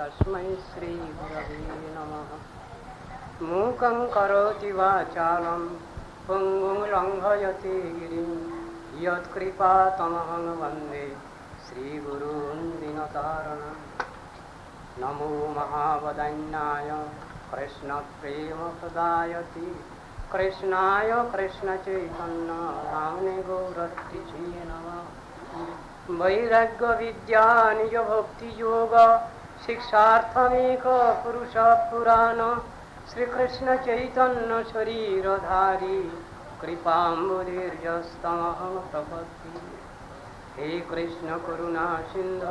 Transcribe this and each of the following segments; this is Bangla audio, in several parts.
तस्मै श्रीगुरवे नमः मूकं करोति वाचालं पुङ्गुं लङ्घयति गिरिं यत्कृपातमहं वन्दे श्रीगुरून् दिनतारणम् नमो महावदन्याय कृष्णप्रेमप्रदायति कृष्णाय कृष्णचैतन्य नाम्ने गौरत्रिचे नमः वैराग्यविद्या निजभक्तियोग শিক্ষার্থমেক পুরুষ পুরাণ শ্রীকৃষ্ণ চৈতন্য শরীরধারী কৃপাম্বুধীর্যস্তম প্রপত্তি হে কৃষ্ণ করুণা সিন্ধ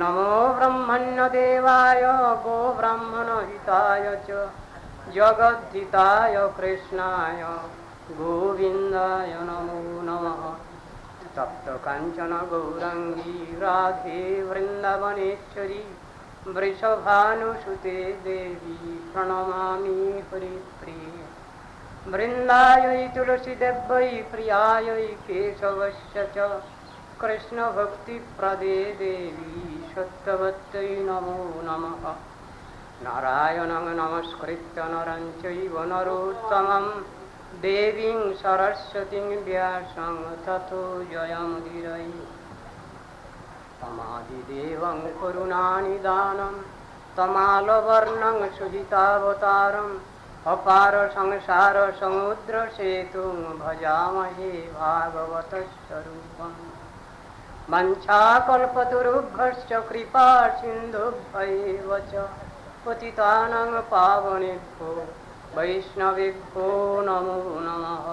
নমো ব্রহ্মণ্য দেবায় গো ব্রাহ্মণ হিতায় च जगद्धिताय कृष्णाय गोविन्दाय नमो नमः तप्तकाञ्चन गौरङ्गी राधे वृन्दावनेश्वरी वृषभानुसुते देवी प्रणमामि हरिप्रिये वृन्दायै तुलसीदेव्यै प्रियायै केशवस्य च कृष्णभक्तिप्रदे देवी सत्यवत्यै नमो नमः নারায়ণ নমস্কৃত নরঞ্চৈব নরোত্তমম দেবীং সরস্বতীং ব্যাসং তমাদিদেব জয়মুদিরৈ তমাদিদেবং করুণানিদানম সুহিতাবতারম অপার সংসার সমুদ্র সেতু ভজামহে ভাগবত স্বরূপম মঞ্চাকল্পতরুভ্য কৃপা সিন্ধুভ্য পতিতানাং পাবনেভ্যো বৈষ্ণবেভ্যো নমো নমঃ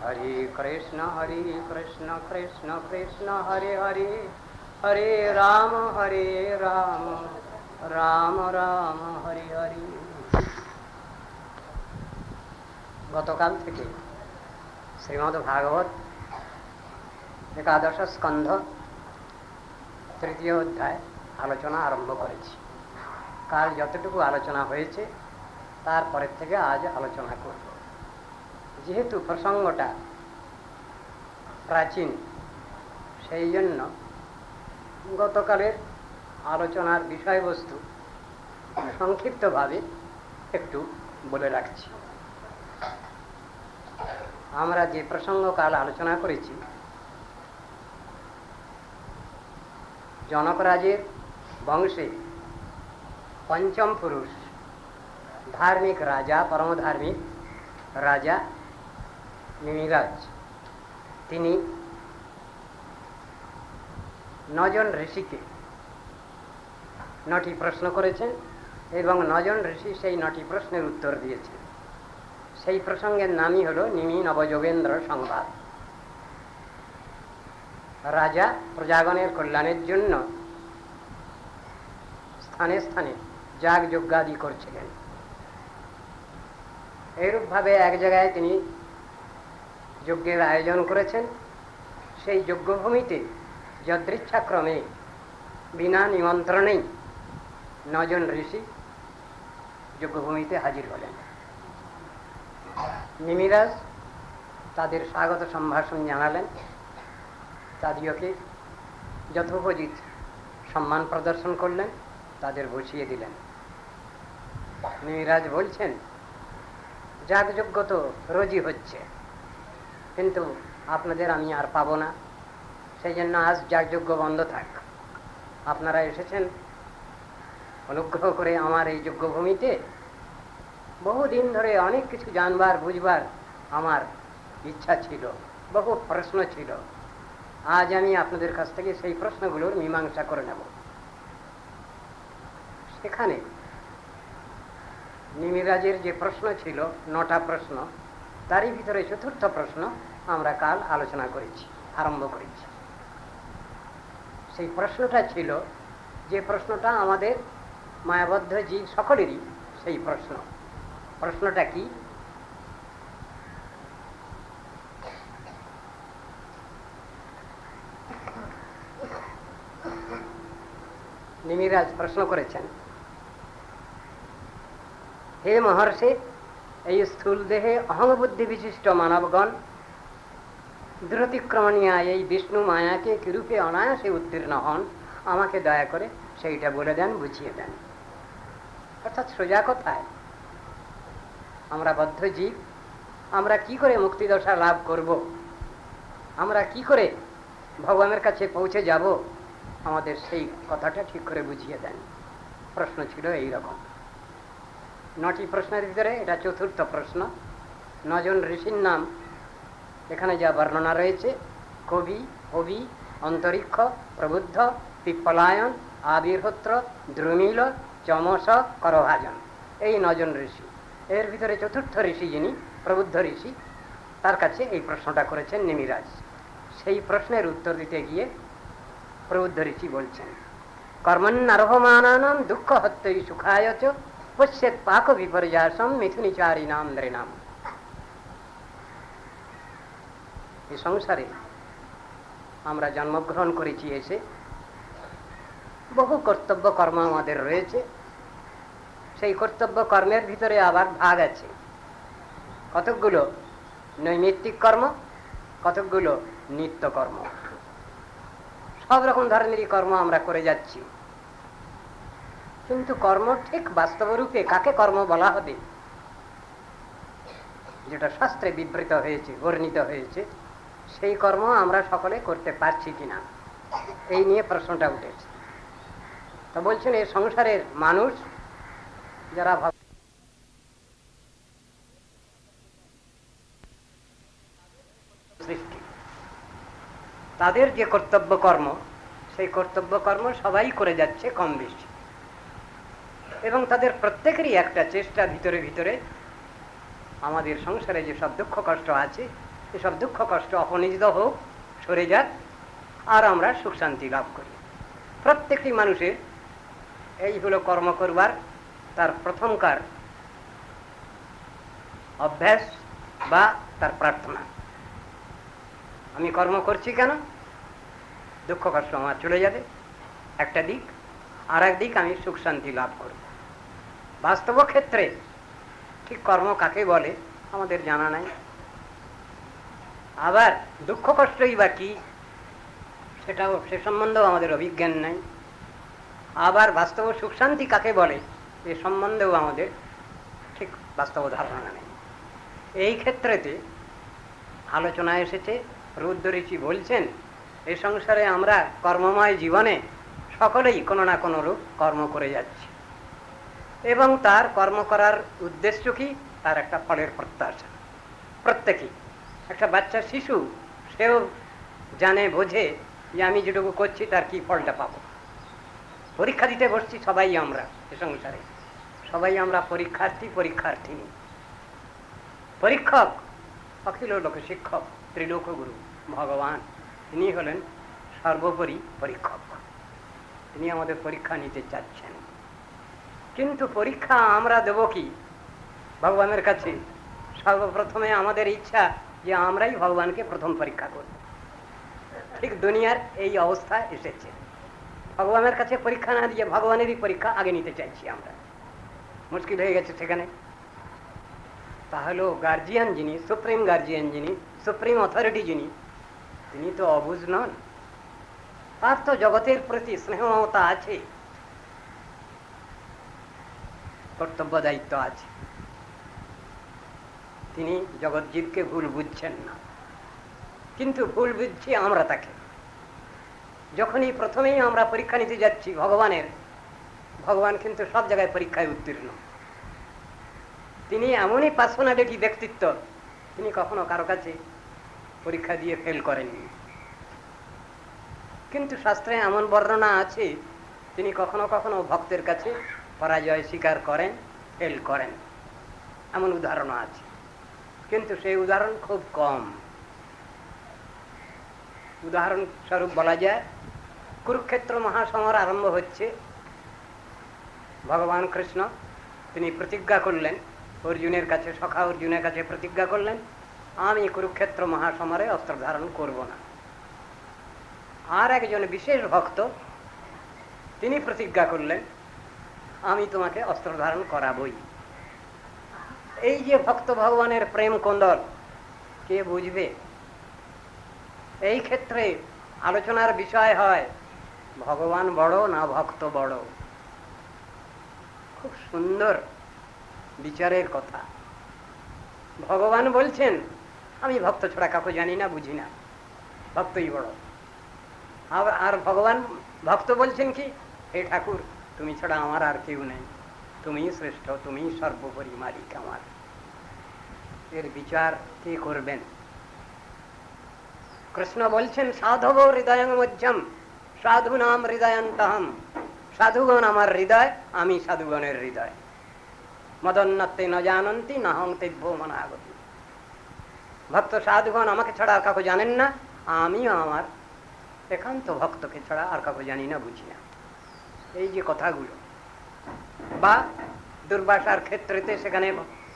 হরে কৃষ্ণ হরে কৃষ্ণ কৃষ্ণ কৃষ্ণ হরে হরে হরে রাম হরে রাম রাম রাম হরে হরে গতকাল থেকে শ্রীমদ্ ভাগবত একাদশ স্কন্ধ তৃতীয় অধ্যায় আলোচনা আরম্ভ করেছি কাল যতটুকু আলোচনা হয়েছে তারপরের থেকে আজ আলোচনা করব। যেহেতু প্রসঙ্গটা প্রাচীন, সেই জন্য গতকালের আলোচনার বিষয়বস্তু সংক্ষিপ্তভাবে একটু বলে রাখছি। আমরা যে প্রসঙ্গ কাল আলোচনা করেছি, জনকরাজের বংশে পঞ্চম পুরুষ। ধার্মিক রাজা পরম ধার্মিক রাজা নিমিরাজ। তিনি নজন ঋষিকে নটি প্রশ্ন করেছেন এবং নজন ঋষি সেই নটি প্রশ্নের উত্তর দিয়েছেন। সেই প্রসঙ্গের নামই হল নিমি নবযোগেন্দ্র সংবাদ। রাজা প্রজাগণের কল্যাণের জন্য স্থানে স্থানে যাগ যজ্ঞাদি করছিলেন। এইরূপভাবে এক জায়গায় তিনি যজ্ঞের আয়োজন করেছেন। সেই যজ্ঞভূমিতে যদৃচ্ছাক্রমে বিনা নিমন্ত্রণেই নজন ঋষি যজ্ঞভূমিতে হাজির হলেন। নিমিরাজ তাদের স্বাগত সম্ভাষণ জানালেন। তাদিওকে যথোপজিত সম্মান প্রদর্শন করলেন। তাদের বসিয়ে দিলেন। নিমিরাজ বলছেন? যাগযজ্ঞ তো রোজই হচ্ছে। কিন্তু আপনাদের আমি আর পাবো না। সেই জন্য আজ যাগযজ্ঞ বন্ধ থাক। আপনারা এসেছেন অনুগ্রহ করে আমার এই যজ্ঞভূমিতে বহুদিন ধরে অনেক কিছু জানবার, বুঝবার আমার ইচ্ছা ছিল, বহু প্রশ্ন ছিল। আজ আমি আপনাদের কাছ থেকে সেই প্রশ্নগুলোর মীমাংসা করে নেব। সেখানে নিমিরাজের যে প্রশ্ন ছিল, নটা প্রশ্ন, তারই ভিতরে চতুর্থ প্রশ্ন আমরা কাল আলোচনা করেছি, আরম্ভ করেছি। সেই প্রশ্নটা ছিল যে প্রশ্নটা আমাদের মায়াবদ্ধ জীব সকলেরই সেই প্রশ্ন। প্রশ্নটা কি? নিমিরাজ প্রশ্ন করেছেন হে মহর্ষি, এই স্থূল দেহে অহংবুদ্ধি বিশিষ্ট মানবগণ দ্রুতিক্রমণীয় এই বিষ্ণু মায়াকে কিরূপে অনায়াসে উত্তীর্ণ হন, আমাকে দয়া করে সেইটা বলে দেন, বুঝিয়ে দেন। অর্থাৎ সোজা কথায়, আমরা বদ্ধ জীব, আমরা কি করে মুক্তিদশা লাভ করব? আমরা কি করে ভগবানের কাছে পৌঁছে যাব? আমাদের সেই কথাটা ঠিক করে বুঝিয়ে দেন। প্রশ্ন ছিল এই রকম নটি প্রশ্নের ভিতরে, এটা চতুর্থ প্রশ্ন। নজন ঋষির নাম, এখানে যা বর্ণনা রয়েছে, কবি কবি, অন্তরিক্ষ, প্রবুদ্ধ, পিপ্পলায়ন আবির্হোত্র দ্রুমিল, চমস, করভাজন, এই নজন ঋষি। এর ভিতরে চতুর্থ ঋষি যিনি, প্রবুদ্ধ ঋষি, তার কাছে এই প্রশ্নটা করেছেন নিমিরাজ। সেই প্রশ্নের উত্তর দিতে গিয়ে প্রবুদ্ধ ঋষি বলছেন কর্মন্নর্হমানানাম দুঃখ হত্যই সুখায় চ। পশ্যেত পাক বিপর্যাসম মিথুনিচারী নাম নৃণাম এই সংসারে আমরা জন্মগ্রহণ করেছি এসে বহু কর্তব্য কর্ম আমাদের রয়েছে সেই কর্তব্য কর্মের ভিতরে আবার ভাগ আছে কতকগুলো নৈমিত্তিক কর্ম কতকগুলো নিত্য কর্ম সব রকম ধরনেরই কর্ম আমরা করে যাচ্ছি কিন্তু কর্ম ঠিক, বাস্তবরূপে কাকে কর্ম বলা হবে? যেটা শাস্ত্রে বিবৃত হয়েছে, বর্ণিত হয়েছে, সেই কর্ম আমরা সকলে করতে পারছি কিনা? এই নিয়ে প্রশ্নটা উঠেছে। তো বলছেন, এই সংসারের মানুষ যারা সৃষ্টি, তাদের যে কর্তব্য কর্ম, সেই কর্তব্য কর্ম সবাই করে যাচ্ছে কম বেশি। এবং তাদের প্রত্যেকেরই একটা চেষ্টা ভিতরে ভিতরে। আমাদের সংসারে যেসব দুঃখ কষ্ট আছে, এসব দুঃখ কষ্ট অপনিজিত হোক, সরে যাক, আর আমরা সুখ শান্তি লাভ করি। প্রত্যেকটি মানুষের এই হলো কর্ম করবার তার প্রথমকার অভ্যাস বা তার প্রার্থনা। আমি কর্ম করছি কেন? দুঃখ কষ্ট আমার চলে যাবে। একটা দিক আর এক দিক আমি সুখ শান্তি লাভ করব। বাস্তব ক্ষেত্রে ঠিক কর্ম কাকে বলে, আমাদের জানা নাই। আবার দুঃখ কষ্টই বা কি, সেটাও সে সম্বন্ধেও আমাদের অভিজ্ঞান নাই। আবার বাস্তব সুখ শান্তি কাকে বলে, এ সম্বন্ধেও আমাদের ঠিক বাস্তব ধারণা নেই। এই ক্ষেত্রেতে আলোচনা এসেছে, রুদ্র ঋষি বলছেন, এ সংসারে আমরা কর্মময় জীবনে সকলেই কোনো না কোনো রূপ কর্ম করে যাচ্ছি। এবং তার কর্ম করার উদ্দেশ্য কি? তার একটা ফলের প্রত্যাশা। প্রত্যেকেই। একটা বাচ্চা শিশু, সেও জানে, বোঝে যে আমি যেটুকু করছি, তার কি ফলটা পাবো। পরীক্ষা দিতে বসছি সবাই আমরা এ সংসারে। সবাই আমরা পরীক্ষার্থী, পরীক্ষার্থিনী। পরীক্ষক, অখিল লোক শিক্ষক, ত্রিলোক গুরু, ভগবান। তিনি হলেন সর্বোপরি পরীক্ষক। তিনি আমাদের পরীক্ষা নিতে চাচ্ছেন। কিন্তু পরীক্ষা আমরা দেব কি? ভগবানের কাছে সর্বপ্রথমে আমাদের ইচ্ছা যে আমরাই ভগবানকে প্রথম পরীক্ষা করব ঠিক দুনিয়ার এই অবস্থা এসেছে। ভগবানের কাছে পরীক্ষা না দিয়ে ভগবানেরই পরীক্ষা আগে নিতে চাইছি আমরা। মুশকিল হয়ে গেছে সেখানে। তাহলেও গার্জিয়ান যিনি সুপ্রিম গার্জিয়ান যিনি সুপ্রিম অথরিটি যিনি, তিনি তো অবুঝ নন। তার তো জগতের প্রতি স্নেহমতা আছে। কর্তব্য দায়িত্ব আছে। তিনি জগৎজীবকে ভুল বুঝছেন না। কিন্তু ভুল বুঝছি আমরা তাকে। যখনই প্রথমেই আমরা পরীক্ষা নিতে যাচ্ছি ভগবানের, ভগবান কিন্তু সব জায়গায় পরীক্ষায় উত্তীর্ণ। তিনি এমনই পার্সোনালিটি ব্যক্তিত্ব, তিনি কখনো কারও কাছে পরীক্ষা দিয়ে ফেল করেননি। কিন্তু শাস্ত্রে এমন বর্ণনা আছে, তিনি কখনো কখনো ভক্তের কাছে পরাজয় স্বীকার করেন ফেল করেন। এমন উদাহরণও আছে। কিন্তু সেই উদাহরণ খুব কম। উদাহরণ স্বরূপ বলা যায়, কুরুক্ষেত্র মহাসমর আরম্ভ হচ্ছে। ভগবান কৃষ্ণ, তিনি প্রতিজ্ঞা করলেন, অর্জুনের কাছে, সখা অর্জুনের কাছে প্রতিজ্ঞা করলেন, আমি কুরুক্ষেত্র মহাসমরে অস্ত্র ধারণ করব না। আর একজন বিশেষ ভক্ত, তিনি প্রতিজ্ঞা করলেন আমি তোমাকে অস্ত্র ধারণ করাবই। এই যে ভক্ত ভগবানের প্রেম কন্দল, কে বুঝবে? এই ক্ষেত্রে আলোচনার বিষয় হয়, ভগবান বড় না ভক্ত বড়? খুব সুন্দর বিচারের কথা। ভগবান বলছেন, আমি ভক্ত ছাড়া কাউকে জানি না, বুঝি না। ভক্তই বড়। আর ভগবান ভক্ত বলছেন কি, হে ঠাকুর তুমি ছাড়া আমার আর কেউ নেই। তুমি শ্রেষ্ঠ তুমি সর্বোপরি মালিক আমার। এর বিচার কে করবেন? কৃষ্ণ বলছেন, সাধব হৃদয় মধ্যম সাধু নাম হৃদয়ন্তহম। সাধুগণ আমার হৃদয়, আমি সাধুগণের হৃদয়। মদন্নতে ন জানন্তি, না হং তেভ্য মনাগতি। ভক্ত সাধুগণ আমাকে ছাড়া আর কাউকে জানেন না, আমিও আমার একান্ত ভক্তকে ছাড়া আর কাউকে জানি না, বুঝি না। এই যে কথাগুলো। বা দুর্বাসার ক্ষেত্রেতে সেখানে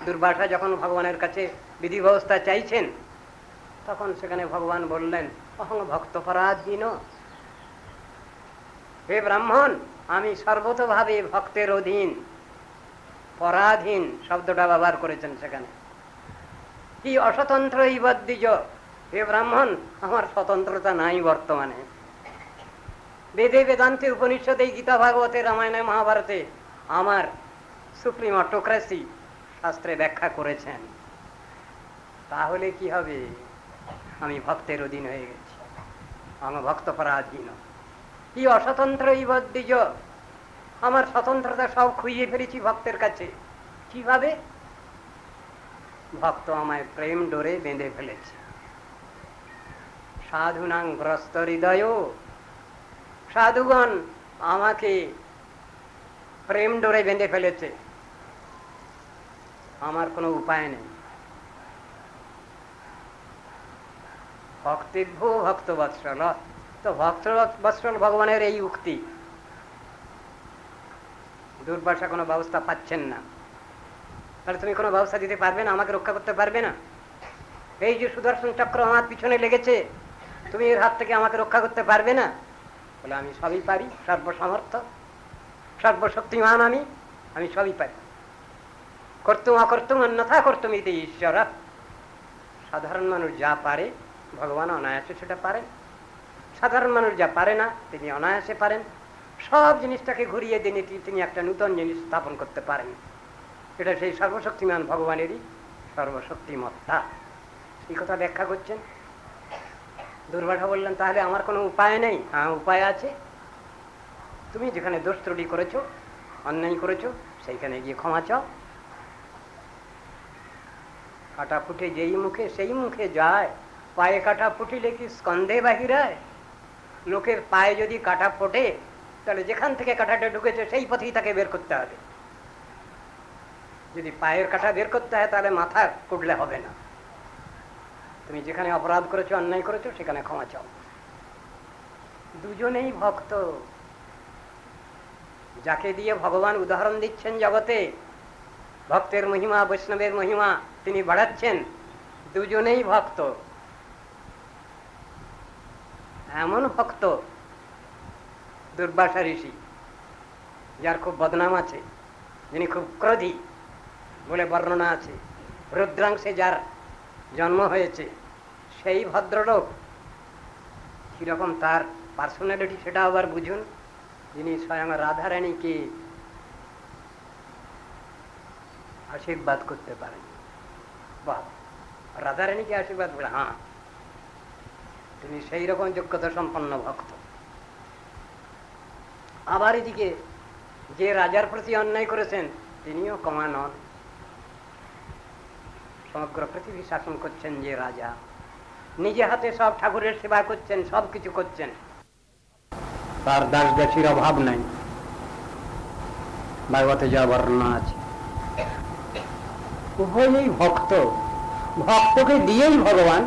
দুর্বাসা যখন ভগবানের কাছে বিধি ব্যবস্থা চাইছেন, তখন সেখানে ভগবান বললেন, অহং ভক্ত পরাধীন হে ব্রাহ্মণ, আমি সর্বতভাবে ভক্তের অধীন, পরাধীন শব্দটা ব্যবহার করেছেন সেখানে। কি অস্বতন্ত্র ইবদ্দিজ হে ব্রাহ্মণ, আমার স্বতন্ত্রতা নাই বর্তমানে। বেদে বেদান্তে উপনিষদে গীতা ভাগবতে রামায়ণে মহাভারতে আমার সুপ্রিম অটোক্রেসি শাস্ত্রে ব্যাখ্যা করেছেন। তাহলে কি হবে? আমি ভক্তের অধীন হয়ে গেছি। আমার ভক্ত পরাধীন। কি অস্বতন্ত্র ইবদ্দিজ আমার স্বতন্ত্রতা সব খুইয়ে ফেলেছি ভক্তের কাছে। কীভাবে? ভক্ত আমায় প্রেম ডোরে বেঁধে ফেলেছে। সাধুনাং গ্রস্ত হৃদয় সাধুগণ আমাকে প্রেম ডোরে বেঁধে ফেলেছে। আমার কোনো উপায় নেই। ভক্তিভ্য ভক্ত বৎসল। তো ভক্ত বৎসল ভগবানের এই উক্তি। দুর্বাসা কোনো ব্যবস্থা পাচ্ছেন না। তাহলে তুমি কোনো ব্যবস্থা দিতে পারবে না, আমাকে রক্ষা করতে পারবে না? এই যে সুদর্শন চক্র আমার পিছনে লেগেছে, তুমি এর হাত থেকে আমাকে রক্ষা করতে পারবে না? বলে আমি সবই পারি সর্বসমর্থ সর্বশক্তিমান আমি আমি সবই পারি। করতুম অকর্তুম অন্যথা করতুম ইতি ঈশ্বর। সাধারণ মানুষ যা পারে, ভগবান অনায়াসে সেটা পারেন। সাধারণ মানুষ যা পারে না, তিনি অনায়াসে পারেন। সব জিনিসটাকে ঘুরিয়ে দিনে তিনি একটা নূতন জিনিস স্থাপন করতে পারেন। এটা সেই সর্বশক্তিমান ভগবানেরই সর্বশক্তিমত্তা। এই কথা ব্যাখ্যা করছেন দুর্বাসা বললেন, তাহলে আমার কোনো উপায় নেই? হ্যাঁ উপায় আছে। তুমি যেখানে দোষ ত্রুটি করেছ, অন্যায় করেছ, সেইখানে গিয়ে ক্ষমা চাও। কাটা ফুটে যেই মুখে, সেই মুখে যায়। পায়ে কাটা ফুটিলে কি স্কন্ধে বাহিরায় লোকের পায়ে যদি কাটা ফোটে, তাহলে যেখান থেকে কাঁটাটা ঢুকেছে, সেই পথেই তাকে বের করতে হবে। যদি পায়ের কাঁটা বের করতে হয়, তাহলে মাথা কুটলে হবে না। তুমি যেখানে অপরাধ করেছ, অন্যায় করেছ, সেখানে ক্ষমা চাও। দুজনেই ভক্ত। যাকে দিয়ে ভগবান উদাহরণ দিচ্ছেন জগতে, ভক্তের মহিমা, বৈষ্ণবের মহিমা তিনি বাড়াচ্ছেন, দুজনেই ভক্ত। এমন ভক্ত দুর্বাসা ঋষি, যার খুব বদনাম আছে, যিনি খুব ক্রোধী বলে বর্ণনা আছে। রুদ্রাংশে যার জন্ম হয়েছে, সেই ভদ্রলোক কীরকম তার পার্সোনালিটি সেটা আবার বুঝুন। যিনি স্বয়ং রাধারানীকে আশীর্বাদ করতে পারেন। বাহ, রাধারানীকে আশীর্বাদ করে হ্যাঁ। তিনি সেই রকম যোগ্যতা সম্পন্ন ভক্ত। আবার এদিকে যে রাজার প্রতি অন্যায় করেছেন, তিনিও কমা নন। সমগ্র পৃথিবী শাসন করছেন যে রাজা। নিজে হাতে সব ঠাকুরের সেবা করছেন, সব কিছু করছেন। তার দাস দাসীর অভাব নাই। ভাগবতে যা বর্ণনা আছে। উভয়ই ভক্ত। ভক্তকে দিয়েই ভগবান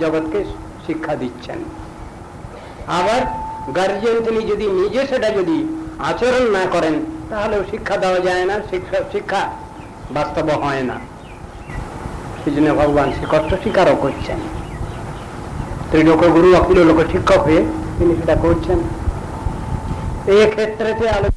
জগৎকে শিক্ষা দিচ্ছেন। আবার গার্জিয়ান তিনি যদি নিজে সেটা যদি আচরণ না করেন, তাহলেও শিক্ষা দেওয়া যায় না, শিক্ষা শিক্ষা বাস্তব হয় না। সেই জন্য ভগবান সে কষ্ট স্বীকারও করছেন। ত্রিলোক গুরু অকুল লোক শিক্ষক হয়ে তিনি সেটা করছেন। এই ক্ষেত্রে আলোচনা